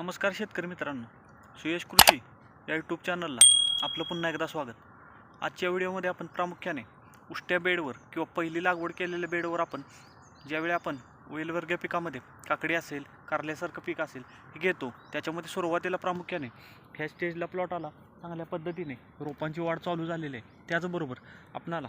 नमस्कार शेतकरी मित्रांनो. सुयश कृषी या यूट्यूब चॅनलला आपलं पुन्हा एकदा स्वागत. आजच्या व्हिडिओमध्ये आपण प्रामुख्याने उष्ट्या बेडवर किंवा पहिली लागवड केलेल्या बेडवर आपण ज्यावेळी आपण वेलवर्गीय पिकामध्ये काकडी असेल कारल्यासारखं पीक असेल हे घेतो. त्याच्यामध्ये सुरुवातीला प्रामुख्याने ह्या स्टेजला प्लॉट आला. चांगल्या पद्धतीने रोपांची वाढ चालू झालेली आहे. त्याचबरोबर आपणाला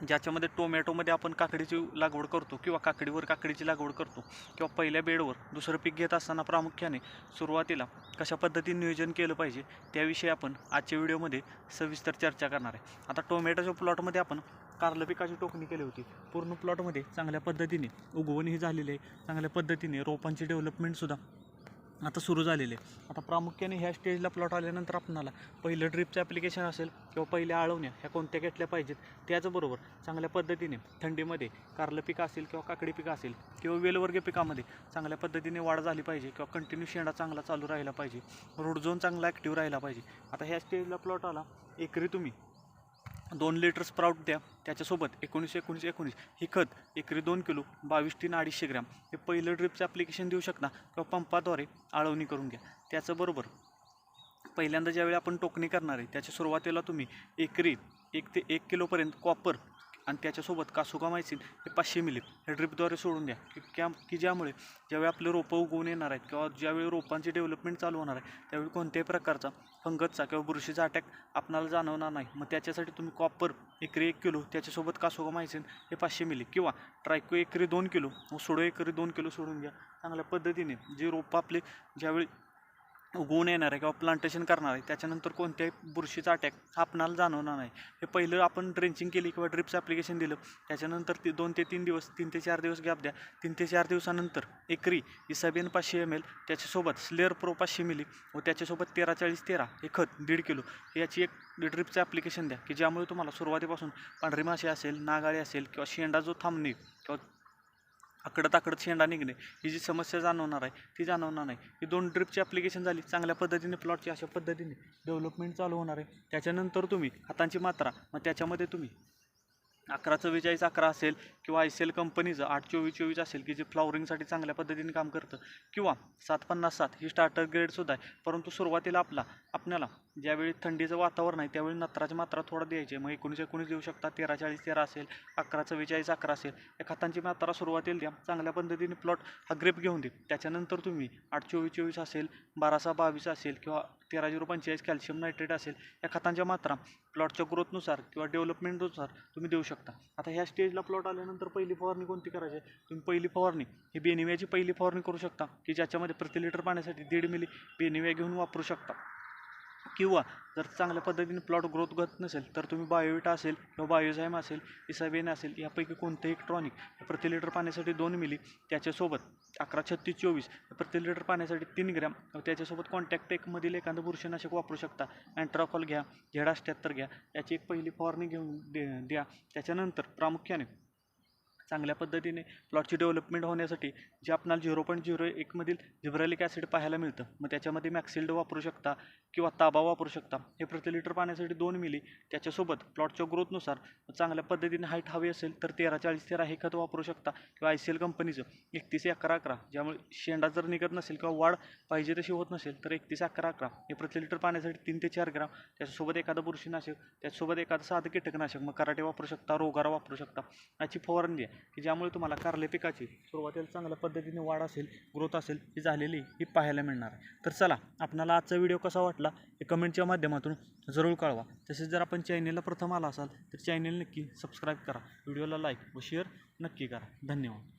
ज्याच्यामध्ये टोमॅटोमध्ये आपण काकडीची लागवड करतो किंवा काकडीवर काकडीची लागवड करतो किंवा पहिल्या बेडवर दुसरं पीक घेत असताना प्रामुख्याने सुरुवातीला कशा पद्धतीने नियोजन केलं पाहिजे त्याविषयी आपण आजच्या व्हिडिओमध्ये सविस्तर चर्चा करणार आहे. आता टोमॅटोच्या प्लॉटमध्ये आपण कारलं पिकाची टोकणी केली होती. पूर्ण प्लॉटमध्ये चांगल्या पद्धतीने उगवणही झालेली आहे. चांगल्या पद्धतीने रोपांची डेव्हलपमेंटसुद्धा आता सुरू झालेले आता प्रामुख्याने ह्या स्टेजला प्लॉट आल्यानंतर आपणाला पहिलं ड्रिपचं ॲप्लिकेशन असेल किंवा पहिल्या आळवण्या ह्या कोणत्या घेतल्या पाहिजेत त्याचबरोबर चांगल्या पद्धतीने थंडीमध्ये कारलं पीक असेल किंवा काकडी पिकं असेल किंवा वेलवर्गीय पिकामध्ये चांगल्या पद्धतीने वाढ झाली पाहिजे किंवा कंटिन्यू शेंडा चांगला चालू राहिला पाहिजे रोड झोन चांगला ॲक्टिव्ह राहिला पाहिजे. आता ह्या स्टेजला प्लॉट आला एकरी तुम्ही दोन लिटर स्प्राउट द्या. त्याच्यासोबत एकोणीस एकोणीस एकोणीस ही खत एकरी दोन किलो बावीस तीन अडीचशे ग्रॅम हे पहिलं ड्रिपचं ॲप्लिकेशन देऊ शकता किंवा पंपाद्वारे आळवणी करून घ्या. त्याचबरोबर पहिल्यांदा ज्यावेळी आपण टोकणी करणार आहे त्याच्या सुरुवातीला तुम्ही एकरी एक ते एक किलोपर्यंत कॉपर आणि त्याच्यासोबत कासुकामायसिन हे पाचशे मिली. हे ड्रिपद्वारे सोडून द्या. की क्या की ज्यामुळे ज्यावेळी आपले रोपं उगवून येणार आहेत किंवा ज्यावेळी रोपांची डेव्हलपमेंट चालू होणार आहे त्यावेळी कोणत्याही प्रकारचा फंगसचा किंवा बुरशीचा अटॅक आपणाला जाणवणार नाही. मग त्याच्यासाठी तुम्ही कॉपर एकरी एक किलो त्याच्यासोबत कासोगामायसिन हे पाचशे मिली. किंवा ट्रायको एकरी दोन किलो व सोडो एकरी दोन किलो सोडून घ्या चांगल्या पद्धतीने. जे रोपं आपले ज्यावेळी उगवून येणार आहे किंवा प्लांटेशन करणार आहे त्याच्यानंतर कोणत्याही बुरशीचा अटॅक हा आपणाला जाणवणार नाही. हे पहिलं आपण ड्रेंचिंग केली किंवा ड्रिप्स ॲप्लिकेशन दिलं त्याच्यानंतर ते दोन ते तीन दिवस तीन ते चार दिवस गॅप द्या. तीन ते चार दिवसानंतर एकरी इसाबियन पाचशे एम एल त्याच्यासोबत स्लेअर प्रो पाचशे मिली व त्याच्यासोबत तेरा चाळीस तेरा हे खत दीड किलो याची एक ड्रिपचं ॲप्लिकेशन द्या की ज्यामुळे तुम्हाला सुरुवातीपासून पांढरी माशी असेल नागाळी असेल किंवा शेंडा जो थांबणे किंवा आकडत आकडत शेंडा निघणे ही जी समस्या जाणवणार आहे ती जाणवणार नाही. ही दोन ड्रिपची ॲप्लिकेशन झाली चांगल्या पद्धतीने प्लॉटची अशा पद्धतीने डेव्हलपमेंट चालू होणार आहे. त्याच्यानंतर तुम्ही हातांची मात्रा मग त्याच्यामध्ये तुम्ही अकरा चव्वेचाळीस अकरा असेल किंवा आय सी एल कंपनीचं आठ चोवीस चोवीस असेल की जे फ्लॉवरिंगसाठी चांगल्या पद्धतीने काम करतं. किंवा सात पन्नास सात ही स्टार्टर ग्रेडसुद्धा आहे. परंतु सुरुवातीला आपला आपल्याला ज्यावेळी थंडीचं वातावरण आहे त्यावेळी नत्राची मात्रा थोडा द्यायची आहे. मग एकोणीस एकोणीस देऊ शकता तेरा चाळीस तेरा असेल अकरा चव्वेचाळीस अकरा असेल. या खतांची मात्रा सुरुवातीला द्या. चांगल्या पद्धतीने प्लॉट हा ग्रेप घेऊन दे. त्याच्यानंतर तुम्ही आठ चोवीस चोवीस असेल बारा सहा बावीस असेल किंवा तेरा झिरो पंचेचाळीस कॅल्शियम नायट्रेट असेल या खतांच्या मात्रा प्लॉटच्या ग्रोथनुसार किंवा डेव्हलपमेंटनुसार तुम्ही देऊ शकता. आता ह्या स्टेजला प्लॉट आल्यानंतर पहिली फवारणी कोणती करायची? आहे तुम्ही पहिली फवारणी ही बेनिव्याची पहिली फवारणी करू शकता की ज्याच्यामध्ये प्रति लिटर पाण्यासाठी दीड मिली बेनिव्या घेऊन वापरू शकता. किंवा जर चांगल्या पद्धतीने प्लॉट ग्रोथ करत नसेल तर तुम्ही बायोविटा असेल किंवा बायोझायम असेल इसाबेन असेल यापैकी कोणतंही इलेक्ट्रॉनिक प्रति लिटर पाण्यासाठी दोन मिली त्याच्यासोबत अकरा छत्तीस चोवीस प्रति लिटर पाण्यासाठी तीन ग्रॅम त्याच्यासोबत कॉन्टॅक्ट टेकमधील एखादं बुरशीनाशक वापरू शकता. अँट्रॉकॉल घ्या झेड अष्ट्याहत्तर घ्या याची एक पहिली फवारणी घेऊन दे द्या. त्याच्यानंतर प्रामुख्याने चांगल्या पद्धतीने प्लॉटची डेव्हलपमेंट होण्यासाठी जे आपणाला झिरो पॉईंट झिरो एकमधील जिब्रॅलिक ॲसिड पाहायला मिळतं. मग त्याच्यामध्ये मॅक्सिल्ड वापरू शकता किंवा ताबा वापरू शकता. हे प्रति लिटर पाण्यासाठी दोन मिली त्याच्यासोबत प्लॉटच्या ग्रोथनुसार चांगल्या पद्धतीने हाईट हवी असेल तर तेरा चाळीस तेरा हे खत वापरू शकता किंवा आय सी एल कंपनीचं एकतीस अकरा अकरा ज्यामुळे शेंडा जर निघत नसेल किंवा वाढ पाहिजे तशी होत नसेल तर एकतीस अकरा अकरा हे प्रति लिटर पाण्यासाठी तीन ते चार ग्राम त्याच्यासोबत एखादं बुरशीनाशक त्याच्यासोबत एखादं साधं कीटकनाशक मग कराटे वापरू शकता रोगारा वापरू शकता. याची फवारणी आहे की ज्यामुळे तुम्हाला कारले पिकाची सुरुवातीला चांगल्या पद्धतीने वाढ असेल ग्रोथ असेल ही झालेली ही पाहायला मिळणार आहे. तर चला आपणाला आजचा व्हिडिओ कसा वाटला हे कमेंटच्या माध्यमातून जरूर कळवा. तसेच जर आपण चॅनेलला प्रथम आला असाल तर चॅनेल नक्की सबस्क्राईब करा. व्हिडिओला लाईक व शेअर नक्की करा. धन्यवाद.